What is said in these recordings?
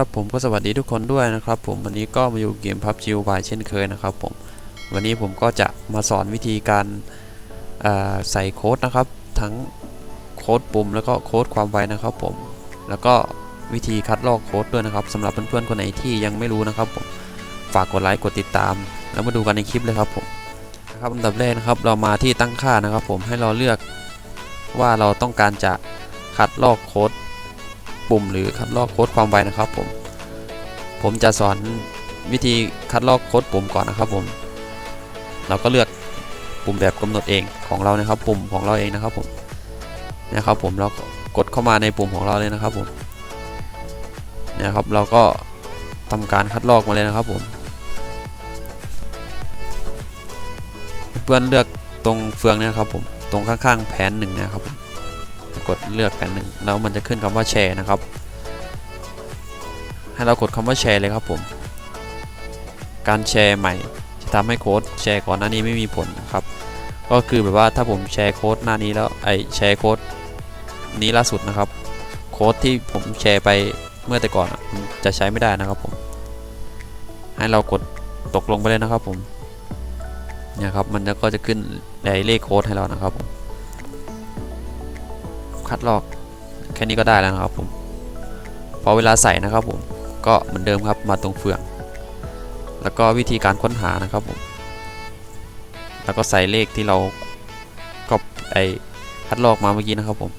ครับผมก็สวัสดีทุกคนด้วยนะครับผมวันนี้ก็มาอยู่เกมพับจิวบายเช่นเคยนะครับผมวันนี้ผมก็จะมาสอนวิธีการใส่โค้ดนะครับ ทั้งโค้ดปุ่มแล้วก็โค้ดความไวนะครับผมแล้วก็วิธีคัดลอกโค้ดด้วยนะครับสำหรับเพื่อนๆคนไหนที่ยังไม่รู้นะครับผมฝากกดไลค์กดติดตาม แล้วมาดูกันในคลิปเลยครับผมนะครับอันดับแรกนะครับเรามาที่ตั้งค่านะครับ ผมให้เราเลือกว่าเราต้องการจะคัดลอกโค้ด ปุ่มหรือคัดลอกโค้ดความไวนะครับผม ผมจะสอนวิธีคัดลอกโค้ดปุ่มก่อนนะครับผม เราก็เลือกปุ่มแบบกำหนดเองของเรานะครับ ปุ่มของเราเองนะครับผมนะครับผมเรากดเข้ามาในปุ่มของเราเลยนะครับผมนะครับเราก็ทำการคัดลอกมาเลยนะครับผม เพื่อนเลือกตรงเฟืองเนะครับผมตรงข้างๆแผนหนึ่งนะครับผม ดเลือกแผ่นหนึ่งแล้วมันจะขึ้นคำว่าแชร์นะครับ ให้เรากดคำว่าแชร์เลยครับผม การแชร์ใหม่จะทำให้โค้ดแชร์ก่อนหน้านี้ไม่มีผลนะครับ ก็คือแบบว่าถ้าผมแชร์โค้ดหน้านี้แล้วไอแชร์โค้ดนี้ล่าสุดนะครับ โค้ดที่ผมแชร์ไปเมื่อแต่ก่อนจะใช้ไม่ได้นะครับผม ให้เรากดตกลงไปเลยนะครับผมเนี่ยครับมันก็จะขึ้นไอเลขโค้ดให้เรานะครับผม คัดลอกแค่นี้ก็ได้แล้วนะครับผมพอเวลาใส่นะครับผมก็เหมือนเดิมครับมาตรงเฟือง แล้วก็วิธีการค้นหานะครับผมแล้วก็ใส่เลขที่เราก็ไอคัดลอกมาเมื่อกี้นะครับผม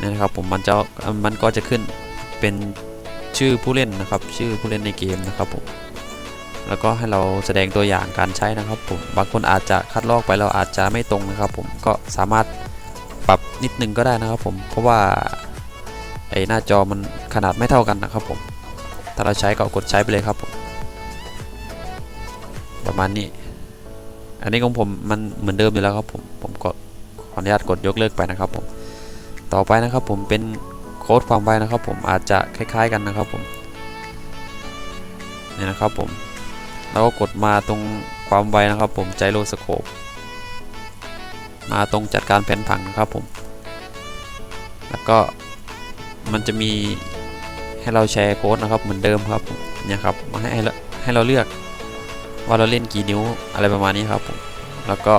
นี่นะครับผมมันจะมันก็จะขึ้นเป็นชื่อผู้เล่นนะครับ ชื่อผู้เล่นในเกมนะครับผมแล้วก็ให้เราแสดงตัวอย่างการใช้นะครับผมบางคนอาจจะคัดลอกไปเราอาจจะไม่ตรงนะครับ ผมก็สามารถ ปรับนิดนึงก็ได้นะครับผมเพราะว่าไอหน้าจอมันขนาดไม่เท่ากันนะครับผม ถ้าเราใช้ก็กดใช้ไปเลยครับผมประมาณนี้ อันนี้ของผมมันเหมือนเดิมอยู่แล้วครับผม ผมก็ขออนุญาตกดยกเลิกไปนะครับผม ต่อไปนะครับผมเป็นโค้ดความไวนะครับผมอาจจะคล้าย ๆ กันนะครับผม นี่นะครับผมเราก็กดมาตรงความไวนะครับผมใจโลสโคป มาตรงจัดการแผ่นผังนะครับผม แล้วก็มันจะมีให้เราแชร์โค้ดนะครับเหมือนเดิมครับเนี่ยครับมาให้ให้เราให้เราเลือกว่าเราเล่นกี่นิ้วอะไรประมาณนี้ครับผมแล้วก็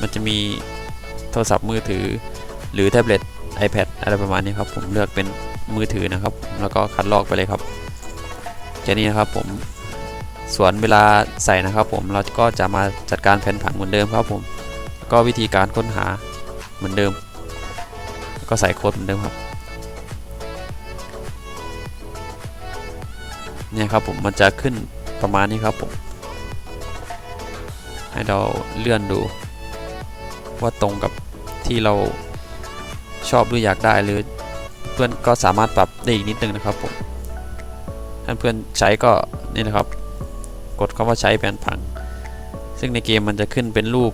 มันจะมีโทรศัพท์มือถือ หรือแท็บเล็ต iPad อะไรประมาณนี้ครับผมเลือกเป็นมือถือนะครับ แล้วก็คัดลอกไปเลยครับแค่นี้นะครับผมส่วนเวลาใส่นะครับผมเราก็จะมาจัดการแผ่นผังเหมือนเดิมครับผม ก็วิธีการค้นหาเหมือนเดิมก็ใส่โค้ดเหมือนเดิมครับเนี่ยครับผมมันจะขึ้นประมาณนี้ครับผม ให้เราเลื่อนดู ว่าตรงกับที่เราชอบหรืออยากได้หรือเพื่อนก็สามารถปรับได้อีกนิดนึงนะครับผมถ้าเพื่อนใช้ก็นี่นะครับ กดคำว่าใช้แผนผัง ซึ่งในเกมมันจะขึ้นเป็นรูป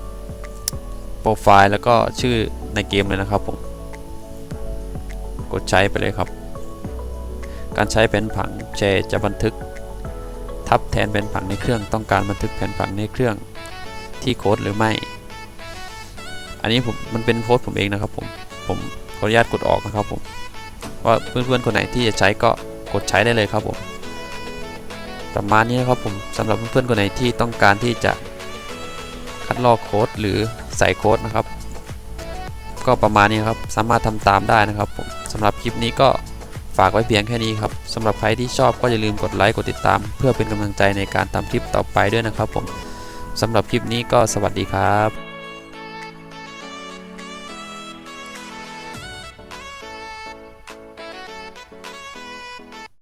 โปรไฟล์แล้วก็ชื่อในเกมเลยนะครับผม กดใช้ไปเลยครับ การใช้แผนผังแชร์จะบันทึก ทับแทนแผนผังในเครื่องต้องการบันทึกแผนผังในเครื่องที่โค้ดหรือไม่ อันนี้ผมมันเป็นโค้ดผมเองนะครับผมผมขออนุญาตกดออกนะครับผมว่าเพื่อนๆคนไหนที่จะใช้ก็กดใช้ได้เลยครับผมประมาณนี้นะครับผมสำหรับเพื่อนๆคนไหนที่ต้องการที่จะคัดลอกโค้ดหรือ ใส่โค้ดนะครับ ก็ประมาณนี้ครับสามารถทำตามได้นะครับผมสำหรับคลิปนี้ก็ฝากไว้เพียงแค่นี้ครับสำหรับใครที่ชอบก็อย่าลืมกดไลค์กดติดตาม เพื่อเป็นกำลังใจในการทำคลิปต่อไปด้วยนะครับผมสำหรับคลิปนี้ก็สวัสดีครับ